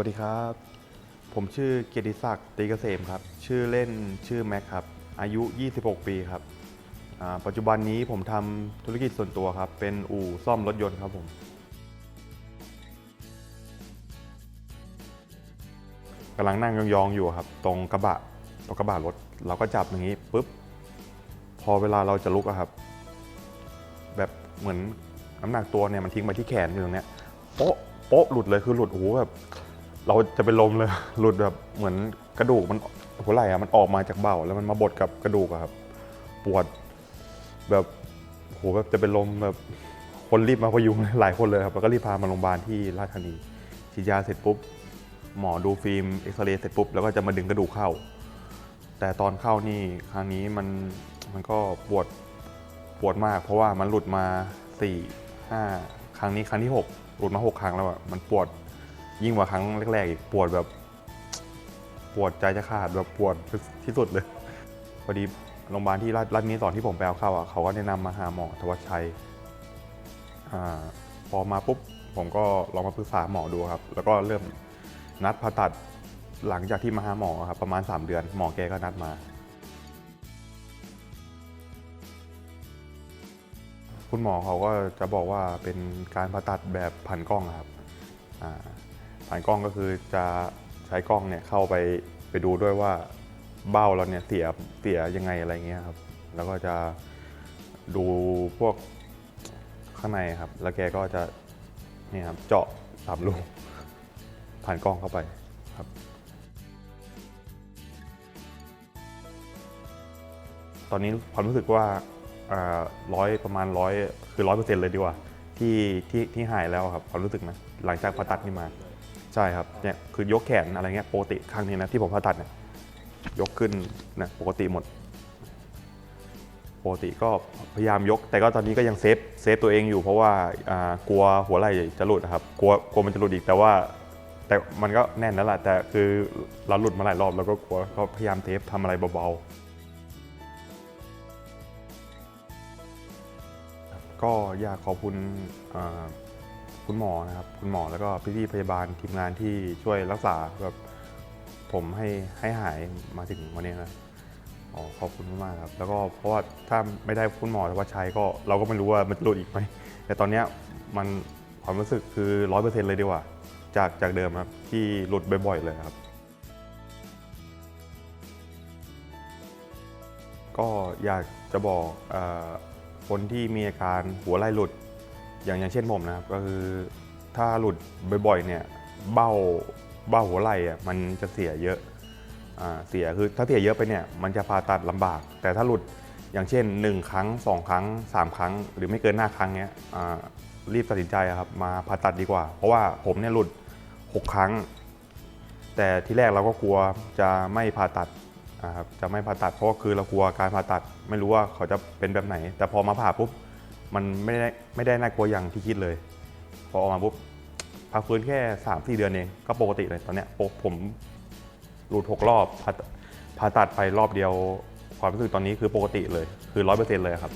วัสดีครับ ผมชื่อเกียรติศักดิ์ตีเกษมครับ ชื่อเล่นชื่อแม็กครับ อายุ 26 ปีครับ ปัจจุบันนี้ผมทำธุรกิจส่วนตัวครับ เป็นอู่ซ่อมรถยนต์ครับผมกำลังนั่งยองๆอยู่ครับ ตรงกระบะตรงกระบะรถ เราก็จับอย่างนี้ปุ๊บ พอเวลาเราจะลุกอะครับ แบบเหมือนน้ำหนักตัวเนี่ยมันทิ้งไปที่แขนอยู่ตรงเนี้ยโป๊ะโป๊ะหลุดเลยคือหลุดโอ้โหแบบ เราจะเป็นลมเลย หลุดแบบเหมือนกระดูกมันหัวไหล่อะมันออกมาจากเบ้าแล้วมันมาบดกับกระดูกอะครับ ปวดแบบโหแบบจะเป็นลมแบบคนรีบมาพยุงหลายคนเลยครับแล้วก็รีบพามาโรงพยาบาลที่ราชธานีฉีดยาเสร็จปุ๊บหมอดูฟิล์มเอ็กซเรย์เสร็จปุ๊บแล้วก็จะมาดึงกระดูกเข้า แต่ตอนเข้านี่ครั้งนี้มันมันก็ปวดปวดมาก เพราะว่ามันหลุดมา4ี่ห้าครั้งนี้ครั้งที่ 6 หลุดมา 6 ครั้งแล้วอะมันปวด ยิ่งกว่าครั้งแรกๆอีกปวดแบบปวดใจจะขาดแบบปวดที่สุดเลยพอดีโรงพยาบาลที่รัฐรัฐนี้สอนที่ผมไปเอาเข้าอะเขาก็แนะนำมาหาหมอทวัชชัยอาพอมาปุ๊บผมก็ลองมาปรึกษาหมอดูครับ แล้วก็เริ่มนัดผ่าตัดหลังจากที่มาหาหมอครับประมาณ 3 เดือน หมอแกก็นัดมา คุณหมอเขาก็จะบอกว่าเป็นการผ่าตัดแบบผ่านกล้องครับอ่า ผ่านกล้องก็คือจะใช้กล้องเนี่ยเข้าไปไปดูด้วยว่าเบ้าเราเนี่ยเสียเสียยังไงอะไรเงี้ยครับ แล้วก็จะดูพวกข้างในครับ แล้วแกก็จะนี่ครับเจาะสามรูกผ่านกล้องเข้าไปครับตอนนี้ความรู้สึกว่าร้อยประมาณร้อยคือร้อยเปอร์เซ็นต์เลยดีกว่า ที่ที่ที่หายแล้วครับความรู้สึกนะหลังจากผ่าตัดนี่มา ใช่ครับเนี่ยคือยกแขนอะไรเงี้ยปกติครั้งนี้นะที่ผมผ่าตัดเนี่ยยกขึ้นนะปกติหมด ปกติก็พยายามยก แต่ก็ตอนนี้ก็ยังเซฟเซฟตัวเองอยู่ เพราะว่าอ่ากลัวหัวไหล่จะหลุดอะครับกลัวกลัวมันจะหลุดอีกแต่ว่า แต่มันก็แน่นแล้วแหละแต่คือเราหลุดมาหลายรอบแล้วก็กลัวก็พยายามเซฟทำอะไรเบาๆก็อยากขอบคุณอ่า คุณหมอนะครับคุณหมอแล้วก็พี่ๆพยาบาลทีมงานที่ช่วยรักษาแบบผมให้ให้หายมาถึงวันนี้นะอ๋อขอบคุณมากครับ แล้วก็เพราะว่าถ้าไม่ได้คุณหมอทวัชชัยก็เราก็ไม่รู้ว่ามันจะหลุดอีกไหมแต่ตอนนี้มันความรู้สึกคือร้อยเปอร์เซ็นต์เลยดีกว่า จากจากเดิมครับที่หลุดบ่อยๆเลยครับ ก็อยากจะบอกอคนที่มีอาการหัวไหล่หลุด อย่างอย่างเช่นผมนะครับก็คือถ้าหลุดบ่อยๆเนี่ยเบ้าเบ้าหัวไหล่อะมันจะเสียเยอะอ่าเสียคือถ้าเสียเยอะไปเนี่ยมันจะผ่าตัดลำบาก แต่ถ้าหลุดอย่างเช่น 1 ครั้ง 2 ครั้ง 3 ครั้ง หรือไม่เกินหน้าครั้งเนี้ยรีบตัดสินใจครับมาผ่าตัดดีกว่า เพราะว่าผมเนี่ยหลุด 6 ครั้ง แต่ที่แรกเราก็กลัวจะไม่ผ่าตัดครับจะไม่ผ่าตัดเพราะคือเรากลัวการผ่าตัด ไม่รู้ว่าเขาจะเป็นแบบไหน แต่พอมาผ่าปุ๊บ มันไม่ได้ไม่ได้น่ากลัวอย่างที่คิดเลย พอออกมาปุ๊บพักฟื้นแค่3ามสี่เดือนเอง ก็ปกติเลยตอนเนี้ยผมหลุดหกรอบผ่าผ่าตัดไปรอบเดียว ความรู้สึกตอนนี้คือปกติเลย คือร้อยเปอร์เซ็นต์เลยครับ